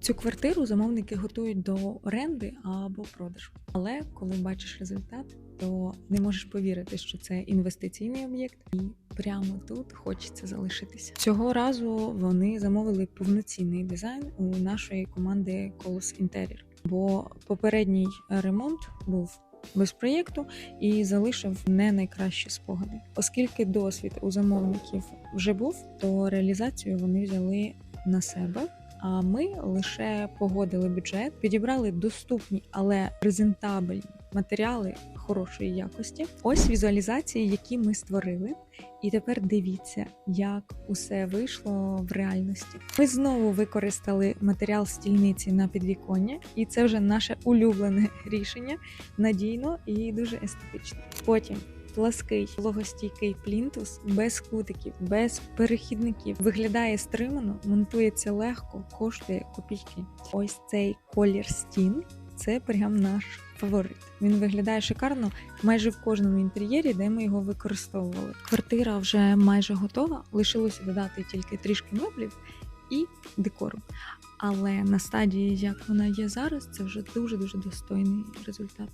Цю квартиру замовники готують до оренди або продажу. Але коли бачиш результат, то не можеш повірити, що це інвестиційний об'єкт, і прямо тут хочеться залишитися. Цього разу вони замовили повноцінний дизайн у нашої команди Colors Interior, бо попередній ремонт був. Без проєкту і залишив не найкращі спогади, оскільки досвід у замовників вже був, то реалізацію вони взяли на себе. А ми лише погодили бюджет, підібрали доступні, але презентабельні матеріали хорошої якості. Ось візуалізації, які ми створили. І тепер дивіться, як усе вийшло в реальності. Ми знову використали матеріал стільниці на підвіконня, і це вже наше улюблене рішення, надійно і дуже естетично. Потім плаский вологостійкий плінтус без кутиків, без перехідників. Виглядає стримано, монтується легко, коштує копійки. Ось цей колір стін це прям наш фаворит. Він виглядає шикарно майже в кожному інтер'єрі, де ми його використовували. Квартира вже майже готова. Лишилося додати тільки трішки меблів і декору. Але на стадії, як вона є зараз, це вже дуже дуже достойний результат.